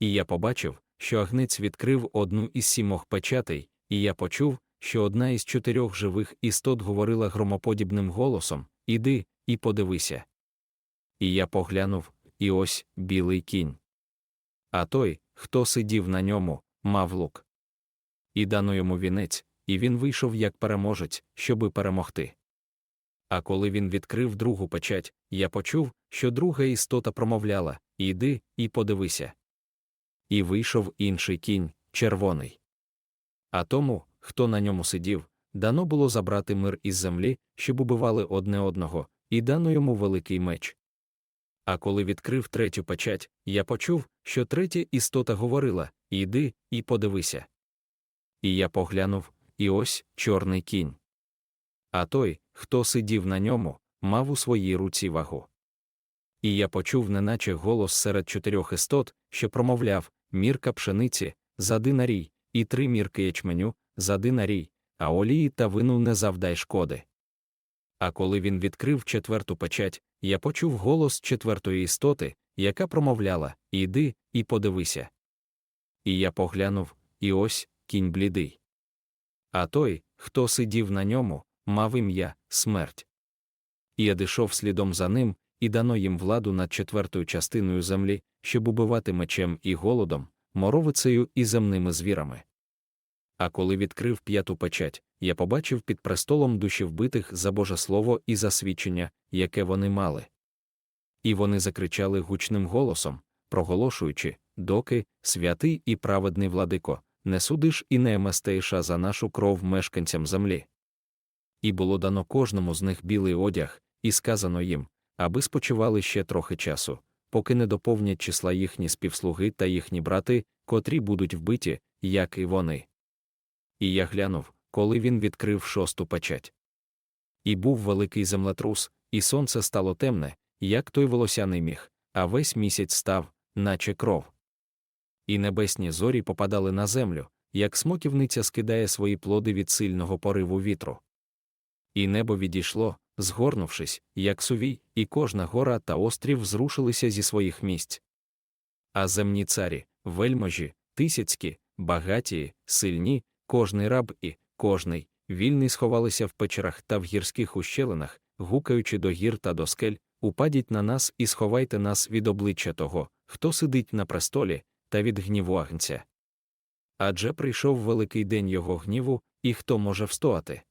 І я побачив, що агнець відкрив одну із сімох печатей, і я почув, що одна із чотирьох живих істот говорила громоподібним голосом Іди і подивися. І я поглянув, і ось білий кінь. А той, хто сидів на ньому, мав лук. І дано йому вінець, і він вийшов як переможець, щоби перемогти. А коли він відкрив другу печать, я почув, що друга істота промовляла Іди і подивися. І вийшов інший кінь, червоний. А тому, хто на ньому сидів, дано було забрати мир із землі, щоб убивали одне одного, і дано йому великий меч. А коли відкрив третю печать, я почув, що третя істота говорила Іди і подивися. І я поглянув, і ось чорний кінь. А той, хто сидів на ньому, мав у своїй руці вагу. І я почув, неначе голос серед чотирьох істот, що промовляв мірка пшениці, за динарій, і три мірки ячменю, за динарій, а олії та вину не завдай шкоди. А коли він відкрив четверту печать, я почув голос четвертої істоти, яка промовляла Іди і подивися. І я поглянув, і ось кінь блідий. А той, хто сидів на ньому, мав ім'я смерть. І я дійшов слідом за ним, і дано їм владу над четвертою частиною землі, щоб убивати мечем і голодом, моровицею і земними звірами. А коли відкрив п'яту печать, я побачив під престолом душі вбитих за Боже Слово і за свідчення, яке вони мали. І вони закричали гучним голосом, проголошуючи, доки, святий і праведний владико, не судиш і не еместеєша за нашу кров мешканцям землі. І було дано кожному з них білий одяг, і сказано їм, аби спочивали ще трохи часу, поки не доповнять числа їхні співслуги та їхні брати, котрі будуть вбиті, як і вони. І я глянув, коли він відкрив шосту печать. І був великий землетрус, і сонце стало темне, як той волосяний міг, а весь місяць став, наче кров. І небесні зорі попадали на землю, як смоківниця скидає свої плоди від сильного пориву вітру. І небо відійшло, згорнувшись, як сувій, і кожна гора та острів зрушилися зі своїх місць. А земні царі, вельможі, тисяцькі, багаті, сильні, кожний раб і кожний вільний сховалися в печерах та в гірських ущелинах, гукаючи до гір та до скель, упадіть на нас і сховайте нас від обличчя того, хто сидить на престолі, та від гніву агнця. Адже прийшов великий день його гніву, і хто може встояти?